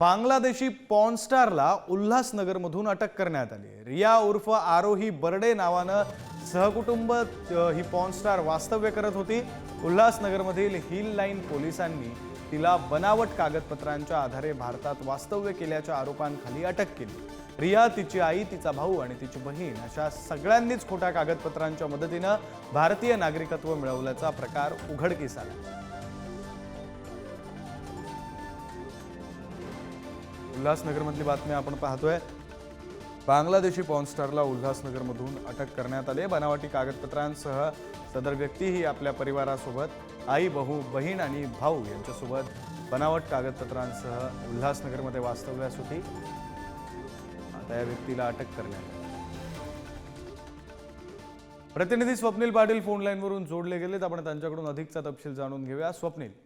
बांगलादेशी पॉनस्टारला उल्हासनगरमधून अटक करण्यात आली रिया उर्फ आरोही बर्डे नावानं सहकुटुंब ही पॉनस्टार वास्तव्य करत होती. उल्हासनगरमधील हिल लाईन पोलिसांनी तिला बनावट कागदपत्रांच्या आधारे भारतात वास्तव्य केल्याच्या आरोपांखाली अटक केली. रिया तिची आई तिचा भाऊ आणि तिची बहीण अशा सगळ्यांनीच खोट्या कागदपत्रांच्या मदतीनं भारतीय नागरिकत्व मिळवल्याचा प्रकार उघडकीस आला. उल्हासनगरमधली बातमी आपण पाहतोय. बांगलादेशी पॉर्नस्टारला उल्हासनगरमधून अटक करण्यात आली बनावटी कागदपत्रांसह सदर व्यक्तीही आपल्या परिवारासोबत आई बहू बहीण आणि भाऊ यांच्यासोबत बनावट कागदपत्रांसह उल्हासनगरमध्ये वास्तव्यास होती. आता या व्यक्तीला अटक करण्यात आली. प्रतिनिधी स्वप्नील पाटील फोन लाईनवरून जोडले गेलेत. आपण त्यांच्याकडून अधिकचा तपशील जाणून घेऊया. स्वप्नील.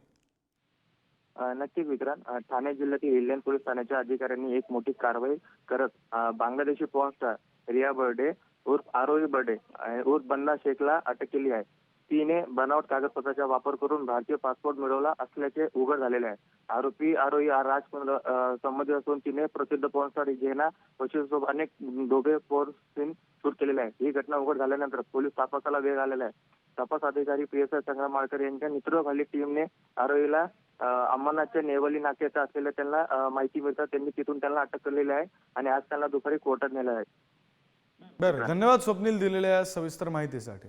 नक्कीच विक्रांत ठाणे जिल्ह्यातील इंडियन पोलीस ठाण्याच्या अधिकाऱ्यांनी एक मोठी कारवाई करत बांगलादेशी पॉर्न स्टार रिया बर्डे उर्फ आरोही बर्डे उर्फ बन्ना शेखला अटक केली आहे. तिने बनावट कागदपत्राचा वापर करून भारतीय पासपोर्ट मिळवला असल्याचे उघड झालेले आहे. आरोपी आरोही राज संबंधित असून तिने प्रसिद्ध स्टार जेना सोबत अनेक दोघे पॉर्न सीन शूट केलेले आहे. ही घटना उघड झाल्यानंतर पोलीस तपासाला वेग आलेला आहे. तपास अधिकारी P S I Sangram Malkar यांच्या नेतृत्वाखाली टीमने आरोहीला अ, अंमरनाथच्या नेवली नाक्याचा असलेल्या त्यांना माहिती मिळतात त्यांनी तिथून त्यांना अटक केलेली आहे आणि आज त्यांना दुपारी कोर्टात नेलं आहे. बरं धन्यवाद स्वप्नील दिलेल्या सविस्तर माहितीसाठी.